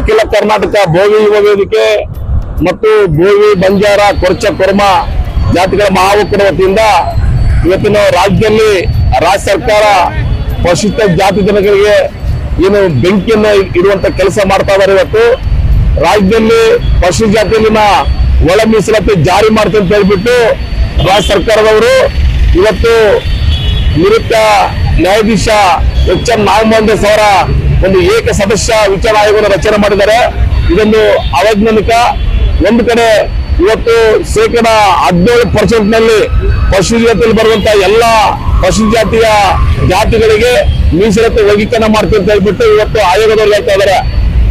ಅಖಿಲ ಕರ್ನಾಟಕ ಭೋವಿ ಯುವ ಮತ್ತು ಭೋವಿ, ಬಂಜಾರ, ಕೊರ್ಚ, ಕೊರ್ಮ ಜಾತಿಗಳ ಮಹಾಒಕ್ಕೂಟ ವತಿಯಿಂದ ಇವತ್ತಿನ ರಾಜ್ಯದಲ್ಲಿ ರಾಜ್ಯ ಸರ್ಕಾರ ಪರಿಶಿಷ್ಟ ಜಾತಿ ಜನಗಳಿಗೆ ಏನು ಬೆಂಕಿಯನ್ನು ಇಡುವಂತ ಕೆಲಸ ಮಾಡ್ತಾ ಇದ್ದಾರೆ ಇವತ್ತು. ರಾಜ್ಯದಲ್ಲಿ ಪರಿಶಿಷ್ಟ ಜಾತಿಯಲ್ಲಿನ ಒಳ ಮೀಸಲಾತಿ ಜಾರಿ ಮಾಡ್ತೀನಿ ಅಂತ ಹೇಳ್ಬಿಟ್ಟು ರಾಜ್ಯ ಸರ್ಕಾರದವರು ಇವತ್ತು ನಿವೃತ್ತ ನ್ಯಾಯಾಧೀಶ ಎಚ್ ಎಂ ನಾಗಮೋಹನ್ ಅವರ ಒಂದು ಏಕ ಸದಸ್ಯ ವಿಚಾರ ಆಯೋಗವನ್ನು ರಚನೆ ಮಾಡಿದ್ದಾರೆ. ಇದೊಂದು ಅವೈಜ್ಞಾನಿಕ, ಒಂದು ಕಡೆ ಇವತ್ತು ಶೇಕಡ ಹದಿನೇಳು ಪರ್ಸೆಂಟ್ನಲ್ಲಿ ಪಶು ಜಾತಿಯಲ್ಲಿ ಬರುವಂತ ಎಲ್ಲ ಪಶು ಜಾತಿಯ ಜಾತಿಗಳಿಗೆ ಮೀಸಲಾತಿ ವರ್ಗೀಕರಣ ಮಾಡ್ತೀವಿ ಅಂತ ಹೇಳ್ಬಿಟ್ಟು ಇವತ್ತು ಆಯೋಗದವರು ಹೇಳ್ತಾ ಇದ್ದಾರೆ.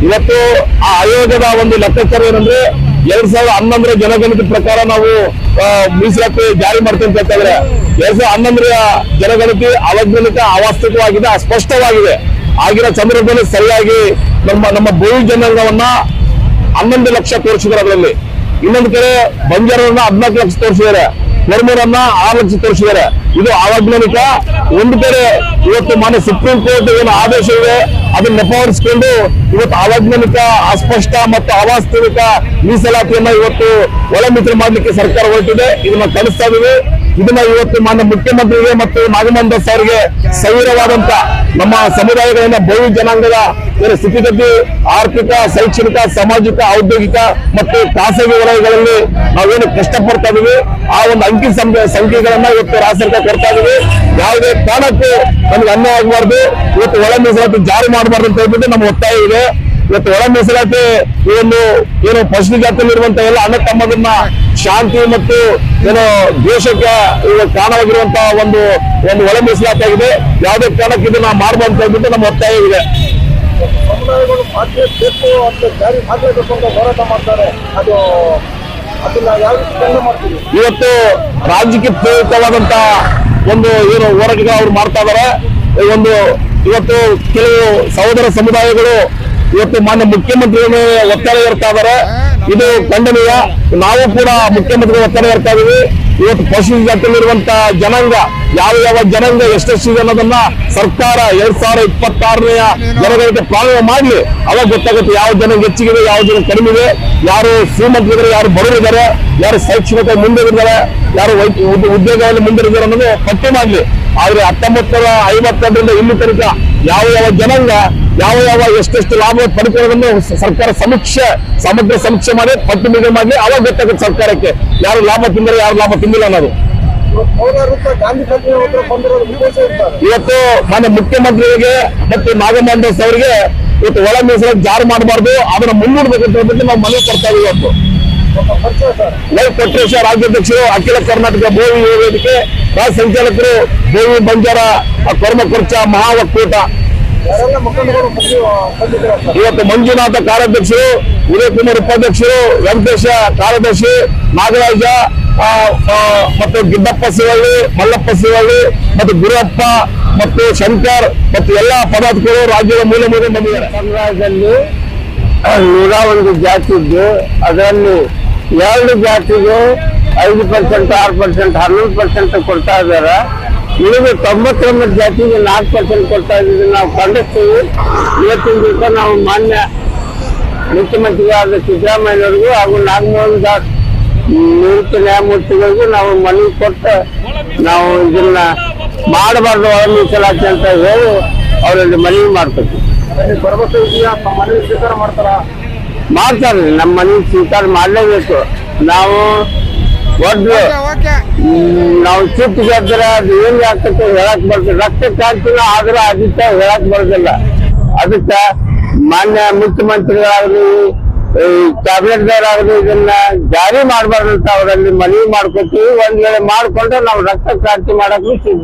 ಇವತ್ತು ಆ ಆಯೋಗದ ಒಂದು ಲೆಕ್ಕಾಚಾರ ಏನಂದ್ರೆ ಎರಡ್ ಸಾವಿರದ ಹನ್ನೊಂದರ ಜನಗಣತಿ ಪ್ರಕಾರ ನಾವು ಮೀಸಲಾತಿ ಜಾರಿ ಮಾಡ್ತೀವಿ ಅಂತ ಹೇಳ್ತಾ ಇದ್ದಾರೆ. ಎರಡ್ ಸಾವಿರದ ಹನ್ನೊಂದರ ಜನಗಣತಿ ಅವೈಜ್ಞಾನಿಕ, ಅವಾಸ್ತವಿಕವಾಗಿದೆ, ಅಸ್ಪಷ್ಟವಾಗಿದೆ. ಆಗಿರೋ ಸಂದರ್ಭದಲ್ಲಿ ಸರಿಯಾಗಿ ನಮ್ಮ ನಮ್ಮ ಭೂಮಿ ಜನಾಂಗವನ್ನ ಹನ್ನೊಂದು ಲಕ್ಷ ತೋರಿಸಿದ್ರು ಅದರಲ್ಲಿ. ಇನ್ನೊಂದು ಕಡೆ ಬಂಜಾರನ್ನ ಹದಿನಾಲ್ಕು ಲಕ್ಷ ತೋರಿಸಿದ್ದಾರೆ. ಕೊರ್ಮೂರನ್ನ ಆರು ಲಕ್ಷ ತೋರಿಸಿದ್ದಾರೆ. ಇದು ಅವೈಜ್ಞಾನಿಕ ಒಂದು ಕಡೆ ಇವತ್ತು ಮಾನ್ಯ ಸುಪ್ರೀಂ ಕೋರ್ಟ್ ಏನು ಆದೇಶ ಇದೆ, ಅದನ್ನ ನೆಪವರಿಸಿಕೊಂಡು ಇವತ್ತು ಅವೈಜ್ಞಾನಿಕ ಅಸ್ಪಷ್ಟ ಮತ್ತು ಅವಾಸ್ತವಿಕ ಮೀಸಲಾತಿಯನ್ನ ಇವತ್ತು ಒಳಮಿತ್ರ ಮಾಡಲಿಕ್ಕೆ ಸರ್ಕಾರ ಹೊರಟಿದೆ. ಇದನ್ನ ಕಳಿಸ್ತಾ ಇದೀವಿ ಇದನ್ನ ಇವತ್ತು ಮಾನ್ಯ ಮುಖ್ಯಮಂತ್ರಿಗೆ ಮತ್ತು ನಾಗಮಂದ ಸರ್ಗೆ ಸವಿರವಾದಂತ ನಮ್ಮ ಸಮುದಾಯಗಳಿಂದ ಬಹು ಜನಾಂಗದ ಸ್ಥಿತಿಗತಿ, ಆರ್ಥಿಕ, ಶೈಕ್ಷಣಿಕ, ಸಾಮಾಜಿಕ, ಔದ್ಯೋಗಿಕ ಮತ್ತು ಖಾಸಗಿ ವಲಯಗಳಲ್ಲಿ ನಾವೇನು ಕಷ್ಟಪಡ್ತಾ ಇದೀವಿ. ಆ ಒಂದು ಅಂಕಿ ಸಂಖ್ಯೆ ಸಂಖ್ಯೆಗಳನ್ನ ಇವತ್ತು ರಾಜ್ಯ ಸರ್ಕಾರ ಕೊಡ್ತಾ ಇದೀವಿ. ಯಾವುದೇ ಕಾರಣಕ್ಕೂ ನಮ್ಗೆ ಅನ್ಯಾಯ ಆಗಬಾರ್ದು. ಇವತ್ತು ಒಳ ಮೀಸಲಾತಿ ಜಾರಿ ಮಾಡಬಾರ್ದು ಅಂತ ಹೇಳ್ಬಿಟ್ಟು ನಮ್ಮ ಒತ್ತಾಯ ಇದೆ. ಇವತ್ತು ಒಳ ಮೀಸಲಾತಿ ಈ ಒಂದು ಏನು ಪಶು ಜಾತಿಯಲ್ಲಿರುವಂತ ಎಲ್ಲ ಅಣ್ಣ ತಮ್ಮದನ್ನ ಶಾಂತಿ ಮತ್ತು ಏನು ದೇಶಕ್ಕೆ ಇವಾಗ ಕಾರಣವಾಗಿರುವಂತಹ ಒಂದು ಒಂದು ಒಳ ಮೀಸಲಾತಿ ಆಗಿದೆ. ಯಾವುದೇ ಕಾರಣಕ್ಕೆ ಇದನ್ನ ಮಾಡಬಾರ್ದು ಹೇಳ್ಬಿಟ್ಟು ನಮ್ಮ ಒತ್ತಾಯ ಇದೆ. ಸಮುದಾಯಗಳು ಮಾಡಲೇಬೇಕು ಅಂತ ಜಾರಿ ಮಾಡಲೇಬೇಕು ಅಂತ ಹೋರಾಟ ಮಾಡ್ತಾರೆ. ಅದು ಇವತ್ತು ರಾಜಕೀಯ ಪ್ರೇರಿತವಾದಂತ ಒಂದು ಏನು ಹೋರಾಟಗಳು ಅವ್ರು ಮಾಡ್ತಾ ಇದಾರೆ. ಒಂದು ಇವತ್ತು ಕೆಲವು ಸಹೋದರ ಸಮುದಾಯಗಳು ಇವತ್ತು ಮಾನ್ಯ ಮುಖ್ಯಮಂತ್ರಿಗಳು ಒತ್ತಡ ಇರ್ತಾ ಇದಾರೆ. ಇದು ಖಂಡನೀಯ. ನಾವು ಕೂಡ ಮುಖ್ಯಮಂತ್ರಿಗಳು ಒತ್ತಡ ಇರ್ತಾ ಇದೀವಿ. ಇವತ್ತು ಪಶು ಜಾತಿಯಲ್ಲಿರುವಂತ ಜನಾಂಗ, ಯಾವ ಯಾವ ಜನಾಂಗ ಎಷ್ಟೆಷ್ಟಿದೆ ಅನ್ನೋದನ್ನ ಸರ್ಕಾರ ಎರಡ್ ಸಾವಿರದ ಇಪ್ಪತ್ತಾರನೆಯ ಜನಗಳಿಗೆ ಪ್ರಾರಂಭ ಮಾಡ್ಲಿ. ಅವಾಗ ಗೊತ್ತಾಗುತ್ತೆ ಯಾವ ಜನ ಹೆಚ್ಚಿಗಿದೆ, ಯಾವ ಜನ ಕಡಿಮೆ ಇದೆ. ಯಾರು ಶ್ರೀಮಂತರಿದ್ದಾರೆ, ಯಾರು ಬಡವರಿದ್ದಾರೆ, ಯಾರು ಶೈಕ್ಷಣಿಕ ಮುಂದಿದ್ದಾರೆ ಯಾರು ಉದ್ಯೋಗದಲ್ಲಿ ಮುಂದಿದ್ದಾರೆ ಅನ್ನೋದು ಪಟ್ಟಿ ಮಾಡಲಿ. ಆದ್ರೆ ಹತ್ತೊಂಬತ್ತು ಐವತ್ತರಿಂದ ಐವತ್ತೆರಡರಿಂದ ಇಲ್ಲಿ ತನಕ ಯಾವ ಯಾವ ಜನಾಂಗ ಯಾವ ಯಾವ ಎಷ್ಟೆಷ್ಟು ಲಾಭ ಪಡ್ಕೊಳ್ಳೋದನ್ನು ಸರ್ಕಾರ ಸಮೀಕ್ಷೆ, ಸಮಗ್ರ ಸಮೀಕ್ಷೆ ಮಾಡಿ, ಪಟ್ಟು ಬಿಡುಗಡೆ ಮಾಡಿ, ಅವಾಗ ಗೊತ್ತಾಗುತ್ತೆ ಸರ್ಕಾರಕ್ಕೆ ಯಾರು ಲಾಭ ತಿಂದರೆ, ಯಾರು ಲಾಭ ತಿಂದಿಲ್ಲ ಅನ್ನೋದು. ಇವತ್ತು ಮಾನ್ಯ ಮುಖ್ಯಮಂತ್ರಿಗಳಿಗೆ ಮತ್ತು ದಾಸ್ ಅವರಿಗೆ ಇವತ್ತು ಒಳ ಮೀಸಲಾತಿ ಜಾರಿ ಮಾಡಬಾರ್ದು, ಅದನ್ನ ಮುಂದೂಡಬೇಕು ಅಂತ ಹೇಳ್ಬಿಟ್ಟು ನಾವು ಮನವಿ ಕೊಡ್ತಾ ಇದೀವಿ ಇವತ್ತು. ಲೈವ್ ಕೊಟ್ಟರು ಸರ್ ರಾಜ್ಯಾಧ್ಯಕ್ಷರು ಅಖಿಲ ಕರ್ನಾಟಕ ಭೂಮಿ ವೇದಿಕೆ ರಾಜ್ಯ ಸಂಚಾಲಕರು ಭೂಮಿ ಬಂಜಾರ ಕೊರ್ಮ ಕೊರ್ಚ ಮಹಾ ಇವತ್ತು ಮಂಜುನಾಥ ಕಾರ್ಯಾಧ್ಯಕ್ಷರು ಉದಯ ಕುಮಾರ್ ಉಪಾಧ್ಯಕ್ಷರು, ವೆಂಕಟೇಶ ಕಾರ್ಯದರ್ಶಿ, ನಾಗರಾಜ ಮತ್ತು ಗಿಡ್ಡಪ್ಪ ಶಿವಳ್ಳಿ, ಮಲ್ಲಪ್ಪ ಶಿವಳ್ಳಿ, ಮತ್ತು ಗುರುಪ್ಪ ಮತ್ತು ಶಂಕರ್, ಮತ್ತು ಎಲ್ಲಾ ಪದಾಧಿಕಾರಿಗಳು ರಾಜ್ಯದ ಮೂಲೆ ಮೂಲೆ ಬಂದಿದ್ದಾರೆ. ಕನ್ನಡದಲ್ಲಿ ನೂರ ಒಂದು ಜಾತಿ ಇದ್ದು, ಅದರಲ್ಲಿ ಎರಡು ಜಾತಿಗೆ ಐದು ಪರ್ಸೆಂಟ್ ಆರು ಪರ್ಸೆಂಟ್ ಹನ್ನೊಂದು ಪರ್ಸೆಂಟ್ ಕೊಡ್ತಾ ಇದ್ದಾರೆ. ಉಳಿದ ತೊಂಬತ್ತೊಂಬತ್ತು ಜಾತಿಗೆ ನಾಲ್ಕು ಪರ್ಸೆಂಟ್ ಕೊಡ್ತಾ ಇದ್ದೀವಿ. ನಾವು ಖಂಡಿಸ್ತೀವಿ. ಇವತ್ತಿನ ದಿವಸ ನಾವು ಮಾನ್ಯ ಮುಖ್ಯಮಂತ್ರಿಗಳಾದ ಸಿದ್ದರಾಮಯ್ಯವರಿಗೂ ಹಾಗೂ ನಾಗಮೋಹನ್ ದಾಸ್ ನಿವೃತ್ತ ನ್ಯಾಯಮೂರ್ತಿಗಳಿಗೂ ನಾವು ಮನವಿ ಕೊಟ್ಟು ನಾವು ಇದನ್ನ ಮಾಡಬಾರ್ದು ಒಳ ಮೀಸಲಾತಿ ಅಂತ ಹೇಳಿ ಅವರಲ್ಲಿ ಮನವಿ ಮಾಡ್ಕೊತೀವಿ ಸ್ವೀಕಾರ ಮಾಡ್ತಾರಾ ಮಾಡ್ತಾರೆ. ನಮ್ಮ ಮನವಿ ಸ್ವೀಕಾರ ಮಾಡಲೇಬೇಕು. ನಾವು ಒಟ್ಟು ನಾವು ಚಿಕ್ಕ ಗೆದ್ರೆ ಅದು ಏನ್ ಆಗ್ತದೆ ಹೇಳಕ್ ಬರ್ತದೆ. ರಕ್ತ ಕಾಣ್ತಿಲ್ಲ ಆದ್ರೆ ಅದಕ್ಕೆ ಹೇಳಕ್ ಬರೋದಿಲ್ಲ. ಅದಕ್ಕೆ ಮಾನ್ಯ ಮುಖ್ಯಮಂತ್ರಿಗಳಾಗಲಿ ಕ್ಯಾಬಿನೆಟ್ದವರಾಗಲಿ ಇದನ್ನ ಜಾರಿ ಮಾಡ್ಬಾರ್ದಂತ ಅವರಲ್ಲಿ ಮನವಿ ಮಾಡ್ಕೊತೀವಿ ಒಂದ್ ವೇಳೆ ಮಾಡ್ಕೊಂಡ್ರೆ ನಾವು ರಕ್ತ ಕ್ರಾಂತಿ ಮಾಡಕ್ಕೂ ಸಿದ್ಧ